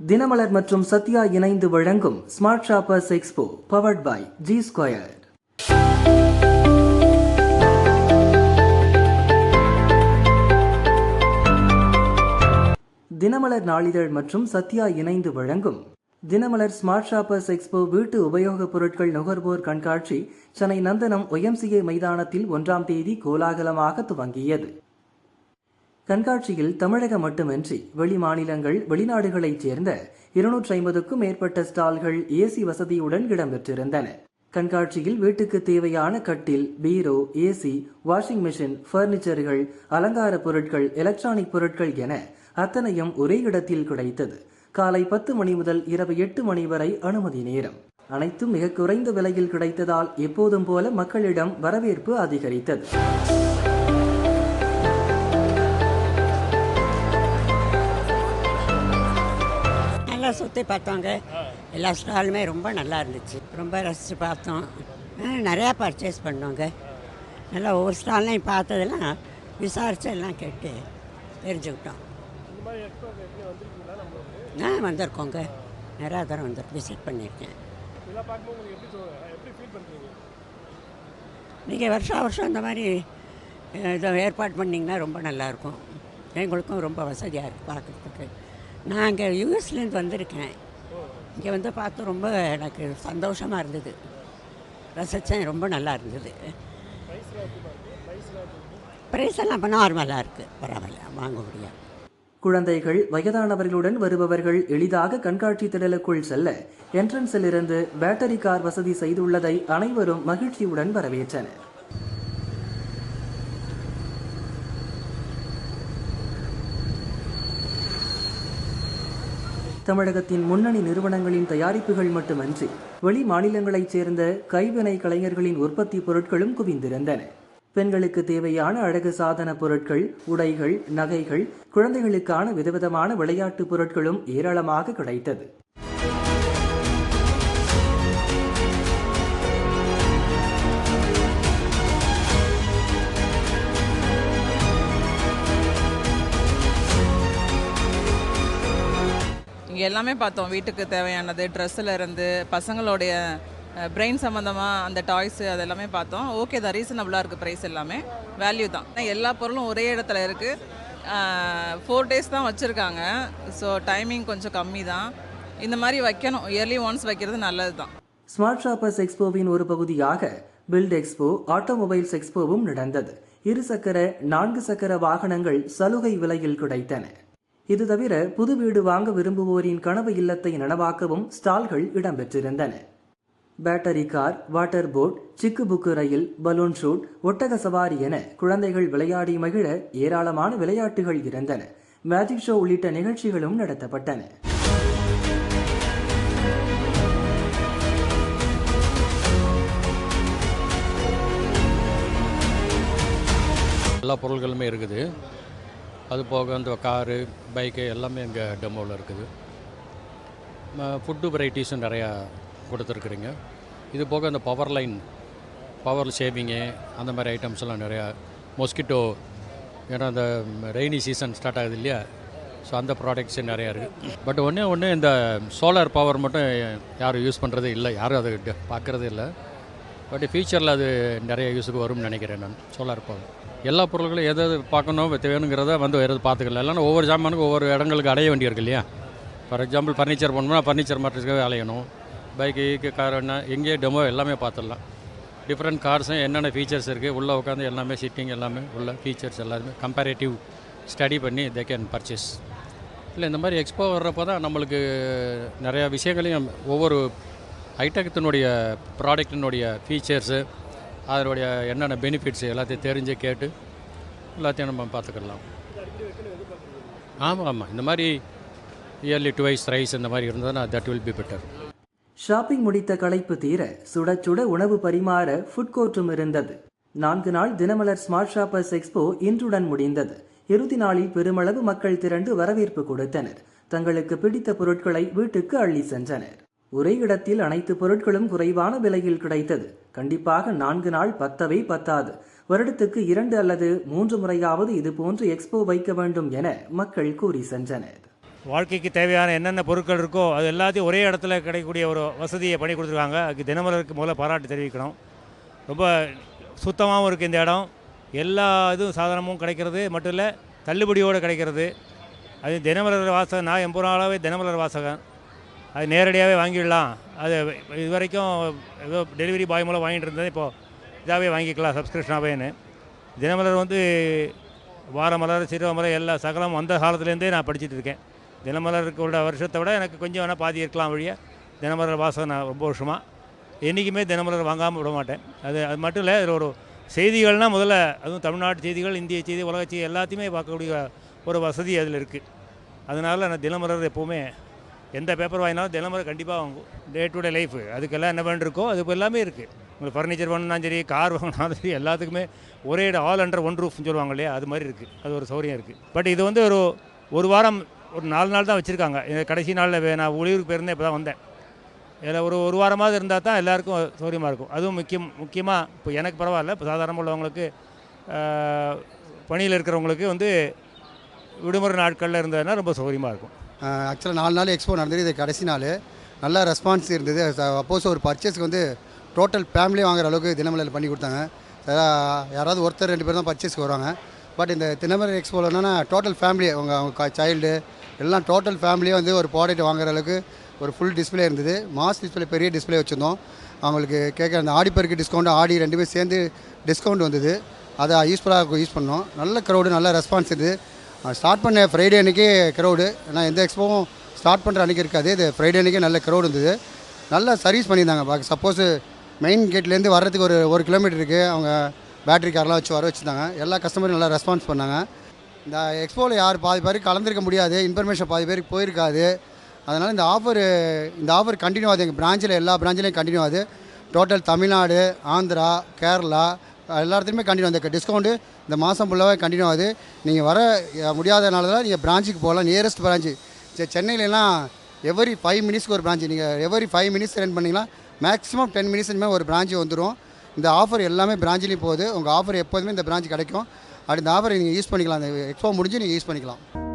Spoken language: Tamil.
தினமலர் மற்றும் சத்யா இணைந்து வழங்கும் smart shoppers expo powered by G square Dinamalar நாளிதழ் மற்றும் சத்யா இணைந்து வழங்கும் தினமலர் ஸ்மார்ட் ஷாப்பர்ஸ் எக்ஸ்போ வீட்டு உபயோகப் பொருட்கள் நுகர்வோர் கண்காட்சி சென்னை நந்தனம் ஒயம்சிஏ மைதானத்தில் ஒன்றாம் தேதி கோலாகலமாக துவங்கியது. கண்காட்சியில் தமிழகம் மட்டுமின்றி வெளி மாநிலங்கள் வெளிநாடுகளைச் சேர்ந்த இருநூற்றி ஐம்பதுக்கும் மேற்பட்ட ஸ்டால்கள் ஏசி வசதியுடன் இடம்பெற்றிருந்தன. கண்காட்சியில் வீட்டுக்கு தேவையான கட்டில் பீரோ ஏசி வாஷிங் மிஷின் பர்னிச்சர்கள் அலங்கார பொருட்கள் எலக்ட்ரானிக் பொருட்கள் என அத்தனையும் ஒரே இடத்தில் கிடைத்தது. காலை பத்து மணி முதல் இரவு எட்டு மணி வரை அனுமதி நேரம். அனைத்தும் மிக குறைந்த விலையில் கிடைத்ததால் எப்போதும் போல மக்களிடம் வரவேற்பு அதிகரித்தது. சுற்றி பார்த்தோங்க எல்லா ஸ்டாலுமே ரொம்ப நல்லா இருந்துச்சு. ரொம்ப ரசித்து பார்த்தோம். ஆ, நிறையா பர்ச்சேஸ் பண்ணோங்க. நல்லா ஒவ்வொரு ஸ்டால்லையும் பார்த்ததெல்லாம் விசாரித்து எல்லாம் கேட்டு தெரிஞ்சுக்கிட்டோம். ஆ வந்திருக்கோங்க. நிறையா தரம் வந்து விசிட் பண்ணியிருக்கேன். நீங்கள் வருஷம் வருஷம் இந்த மாதிரி இதை ஏற்பாடு பண்ணிங்கன்னா ரொம்ப நல்லாயிருக்கும் எங்களுக்கும் ரொம்ப வசதியாக இருக்குது பார்க்குறதுக்கு. நான் இங்கே யூஎஸ்லேருந்து வந்திருக்கேன். இங்கே வந்து பார்த்து ரொம்ப எனக்கு சந்தோஷமாக இருந்தது. ரசித்தேன் ரொம்ப நல்லா இருந்தது. ப்ரைஸ் எல்லாம் இப்போ நார்மலாக இருக்குது பரவாயில்ல வாங்க முடியாது குழந்தைகள் வயதானவர்களுடன் வருபவர்கள் எளிதாக கண்காட்சி திடலுக்குள் செல்ல என்ட்ரன்ஸில் இருந்து பேட்டரி கார் வசதி செய்துள்ளதை அனைவரும் மகிழ்ச்சியுடன் வரவேற்றனர். தமிழகத்தின் முன்னணி நிறுவனங்களின் தயாரிப்புகள் மட்டுமன்றி வெளி மாநிலங்களைச் சேர்ந்த கைவினை கலைஞர்களின் உற்பத்தி பொருட்களும் குவிந்திருந்தன. பெண்களுக்கு தேவையான அழகு சாதன பொருட்கள் உடைகள் நகைகள் குழந்தைகளுக்கான விதவிதமான விளையாட்டு பொருட்களும் ஏராளமாக கிடைத்தது. எல்லாமே பார்த்தோம். வீட்டுக்கு தேவையானது ட்ரெஸ்ஸில் இருந்து பசங்களுடைய பிரெயின் சம்மந்தமாக அந்த டாய்ஸு அது எல்லாமே பார்த்தோம் ஓகே தான் ரீசனபுளாக இருக்குது ப்ரைஸ் எல்லாமே. வேல்யூ தான். எல்லா பொருளும் ஒரே இடத்துல இருக்குது ஃபோர் டேஸ் தான் வச்சுருக்காங்க. ஸோ டைமிங் கொஞ்சம் கம்மி தான். இந்த மாதிரி வைக்கணும். இயர்லி ஒன்ஸ் வைக்கிறது நல்லது தான். ஸ்மார்ட் ஷாப்பர்ஸ் எக்ஸ்போவின் ஒரு பகுதியாக பில்ட் எக்ஸ்போ ஆட்டோமொபைல்ஸ் எக்ஸ்போவும் நடந்தது. இரு சக்கர நான்கு சக்கர வாகனங்கள் சலுகை விலையில் கிடைத்தன. இது தவிர புது வீடு வாங்க விரும்புவோரின் கனவு இல்லத்தை நனவாக்கவும் ஸ்டால்கள் இடம்பெற்றிருந்தன. பேட்டரி கார் வாட்டர் போட் சிக்கு புக்கு ரயில் பலூன் ஷூட் ஒட்டக சவாரி என குழந்தைகள் விளையாடி மகிழ ஏராளமான விளையாட்டுகள் இருந்தன. மேஜிக் ஷோ உள்ளிட்ட நிகழ்ச்சிகளும் நடத்தப்பட்டன. எல்லா பொருள்களுமே இருக்குது. அது போக இந்த காரு பைக்கு எல்லாமே எங்கள் டெமோவில் இருக்குது. ஃபுட்டு வெரைட்டிஸும் நிறையா கொடுத்துருக்குறீங்க. இது போக இந்த பவர் லைன் பவர் ஷேவிங்கு அந்த மாதிரி ஐட்டம்ஸ் எல்லாம் நிறையா மொஸ்கிட்டோ ஏன்னா அந்த ரெய்னி சீசன் ஸ்டார்ட் ஆகுது இல்லையா? ஸோ அந்த ப்ராடக்ட்ஸு நிறையா இருக்குது பட் ஒன்றே ஒன்று இந்த சோலார் பவர் மட்டும் யாரும் யூஸ் பண்ணுறதே இல்லை. யாரும் அதை பார்க்குறதே இல்லை. பட் ஃபியூச்சரில் அது நிறைய யூஸுக்கு வரும்னு நினைக்கிறேன் நான் சோலார் பவர் எல்லா பொருட்களும் எது எது பார்க்கணும் வேணுங்கிறத வந்து எது பார்த்துக்கலாம் இல்லைன்னா ஒவ்வொரு ஜாமானுக்கும் ஒவ்வொரு இடங்களுக்கு அடைய வேண்டியிருக்கு இல்லையா? ஃபார் எக்ஸாம்பிள் ஃபர்னிச்சர் பண்ணணும்னா ஃபர்னிச்சர் மாட்டுறதுக்காக அலையணும். பைக்கு கீக்கு கார் என்ன எங்கேயே டெமோ எல்லாமே பார்த்துடலாம். டிஃப்ரெண்ட் கார்ஸும் என்னென்ன ஃபீச்சர்ஸ் இருக்குது உள்ளே உட்காந்து எல்லாமே சிட்டிங் எல்லாமே உள்ள ஃபீச்சர்ஸ் எல்லாருமே கம்பேரேட்டிவ் ஸ்டடி பண்ணி தே கேன் பர்ச்சேஸ் இல்லை இந்த மாதிரி எக்ஸ்போ வர்றப்போ தான் நம்மளுக்கு நிறையா விஷயங்களையும் ஒவ்வொரு ஹைடெக்த்தினுடைய ப்ராடக்டினுடைய ஃபீச்சர்ஸு அதனுடைய என்னென்ன பெனிஃபிட்ஸ் எல்லாத்தையும் தெரிஞ்சு கேட்டு எல்லாத்தையும் நம்ம பார்த்துக்கலாம். ஆமாம் ஆமாம். இந்த மாதிரி இயர்லி டுவைஸ் ரைஸ் இந்த மாதிரி இருந்ததுன்னா that will be better shopping முடித்த களைப்பு தீர சுட சுட உணவு பரிமாற ஃபுட் கோர்ட்டும் இருந்தது. நான்கு நாள் தினமலர் ஸ்மார்ட் ஷாப்பர்ஸ் எக்ஸ்போ இன்றுடன் முடிந்தது. இறுதி நாளில் பெருமளவு மக்கள் திரண்டு வரவேற்பு கொடுத்தனர். தங்களுக்கு பிடித்த பொருட்களை வீட்டுக்கு அள்ளி சென்றனர். ஒரே இடத்தில் அனைத்து பொருட்களும் குறைவான விலையில் கிடைத்தது. கண்டிப்பாக நான்கு நாள் பத்தவே பத்தாது. வருடத்துக்கு இரண்டு அல்லது மூன்று முறையாவது இது போன்று எக்ஸ்போ வைக்க வேண்டும் என மக்கள் கூறி சென்றனர். வாழ்க்கைக்கு தேவையான என்னென்ன பொருட்கள் இருக்கோ அது எல்லாத்தையும் ஒரே இடத்துல கிடைக்கக்கூடிய ஒரு வசதியை பண்ணி கொடுத்துருக்காங்க. அதுக்கு தினமலருக்கு முதல்ல பாராட்டு தெரிவிக்கணும். ரொம்ப சுத்தமாகவும் இருக்குது இந்த இடம். எல்லா இதுவும் சாதனமும் கிடைக்கிறது. மட்டும் இல்லை தள்ளுபடியோடு கிடைக்கிறது. அது தினமலர் வாசகன் நான் எண்பது தினமலர் வாசகன். அது நேரடியாகவே வாங்கிடலாம். அது இது வரைக்கும் ஏதோ டெலிவரி பாய் மூலம் வாங்கிட்டு இருந்தது. இப்போது இதாகவே வாங்கிக்கலாம் சப்ஸ்கிரிப்ஷனாகவேன்னு தினமலர் வந்து வாரமலர் சிறுவமலர் எல்லா சகலம் அந்த காலத்துலேருந்தே நான் படிச்சுட்டு இருக்கேன். தினமலருக்கோட வருஷத்தை விட எனக்கு கொஞ்சம் வேணால் பாதி இருக்கலாம் வழிய தினமலர் வாசகம் நான் ரொம்ப வருஷமாக என்றைக்குமே தினமலர் வாங்காமல் விட மாட்டேன். அது அது மட்டும் இல்லை இதில் ஒரு செய்திகள்னால் முதல்ல அதுவும் தமிழ்நாட்டு செய்திகள் இந்திய செய்தி உலக செய்தி எல்லாத்தையுமே பார்க்கக்கூடிய ஒரு வசதி அதில் இருக்குது அதனால் நான் தினமலர் எப்போவுமே எந்த பேப்பர் வாங்கினாலும் தினமுறை கண்டிப்பாக வாங்கும். டே டு டே லைஃப் அதுக்கெல்லாம் என்ன பண்ணிருக்கோ அது எல்லாமே இருக்குது உங்களுக்கு ஃபர்னிச்சர் வாங்கினாலும் சரி கார் வாங்கினாலும் சரி எல்லாத்துக்குமே ஒரே ஆல் அண்டர் ஒன் ரூஃப்னு சொல்லுவாங்க இல்லையா? அது மாதிரி இருக்குது அது ஒரு சௌரியம் இருக்குது பட் இது வந்து ஒரு ஒரு வாரம் ஒரு நாலு நாள் தான் வச்சுருக்காங்க. இந்த கடைசி நாளில் நான் ஒளிவுக்கு போயிருந்தேன் இப்போ தான் வந்தேன். இதில் ஒரு ஒரு வாரமாவது இருந்தால் தான் எல்லாருக்கும் சௌரியமாக இருக்கும். அதுவும் முக்கியம் முக்கியமாக இப்போ எனக்கு பரவாயில்ல. இப்போ சாதாரணமாக உள்ளவங்களுக்கு பணியில் இருக்கிறவங்களுக்கு வந்து விடுமுறை நாட்களில் இருந்ததுன்னா ரொம்ப சௌகரியமாக இருக்கும். ஆக்சுவலாக நாலு நாள் எக்ஸ்போ நடந்தது. இது கடைசி நாள். நல்ல ரெஸ்பான்ஸ் இருந்தது. சப்போஸ் ஒரு பர்ச்சேஸ்க்கு வந்து டோட்டல் ஃபேமிலி வாங்குற அளவுக்கு தினமலையில் பண்ணி கொடுத்தாங்க. யாராவது ஒருத்தர் ரெண்டு பேர் தான் பர்ச்சேஸ்க்கு வருவாங்க. பட் இந்த தினமலை எக்ஸ்போவில் என்னென்னா டோட்டல் ஃபேமிலி அவங்க அவங்க சைல்டு எல்லாம் டோட்டல் ஃபேமிலியே வந்து ஒரு ப்ராடக்ட் வாங்குற அளவுக்கு ஒரு ஃபுல் டிஸ்பிளே இருந்தது. மாஸ் டிஸ்ப்ளே பெரிய டிஸ்ப்ளே வச்சுருந்தோம். அவங்களுக்கு கேட்க அந்த ஆடிப்பருக்கு டிஸ்கவுண்ட் ஆடி ரெண்டுமே சேர்ந்து டிஸ்கவுண்ட் வந்தது. அதை யூஸ்ஃபுல்லாக யூஸ் பண்ணோம். நல்ல க்ரௌடு நல்ல ரெஸ்பான்ஸ் இருந்தது. ஸ்டார்ட் பண்ண ஃப்ரைடே அன்றைக்கி க்ரௌடு ஏன்னா எந்த எக்ஸ்போவும் ஸ்டார்ட் பண்ணுற அன்றைக்கி இருக்காது. இது ஃப்ரைடே அன்றைக்கே நல்ல க்ரௌடு இருந்தது. நல்லா சர்வீஸ் பண்ணியிருந்தாங்க. சப்போஸ் மெயின் கேட்லேருந்து வர்றதுக்கு ஒரு ஒரு கிலோமீட்டர் இருக்குது அவங்க பேட்டரி கார்லாம் வச்சு வர வச்சுருந்தாங்க. எல்லா கஸ்டமரும் நல்லா ரெஸ்பான்ஸ் பண்ணாங்க. இந்த எக்ஸ்போவில் யார் பாதி பேருக்கு கலந்துருக்க முடியாது. இன்ஃபர்மேஷன் பாதி பேருக்கு போயிருக்காது. அதனால் இந்த ஆஃபர் இந்த ஆஃபர் கண்டினியூ ஆகுது. எங்கள் பிரான்ச்சில் எல்லா பிரான்ச்சிலையும் கண்டினியூ ஆகுது. டோட்டல் தமிழ்நாடு ஆந்திரா கேரளா எல்லா இடத்துலையுமே கண்டினியூ அந்த டிஸ்கவுண்ட்டு இந்த மாதம் ஃபுல்லாகவே கண்டினியூ ஆகுது. நீங்கள் வர முடியாதனால தான் நீங்கள் பிரான்ச்சுக்கு போகலாம். நியரஸ்ட் பிரான்ச்சு சென்னையிலலாம் எவரி ஃபைவ் மினிட்ஸ்க்கு ஒரு பிரான்ச்சு நீங்கள் எவரி ஃபைவ் மினிட்ஸ் ரன் பண்ணிங்கன்னா மேக்ஸிமம் டென் மினிட்ஸ்மே ஒரு பிரான்ச்சு வந்துடும் இந்த ஆஃபர் எல்லாமே பிரான்ச்சிலையும் போகுது. உங்கள் ஆஃபர் எப்போதுமே இந்த பிரான்ச் கிடைக்கும். அப்படி இந்த ஆஃபரை நீங்கள் யூஸ் பண்ணிக்கலாம். அந்த எக்ஸ்போ முடிஞ்சு நீங்கள் யூஸ் பண்ணிக்கலாம்.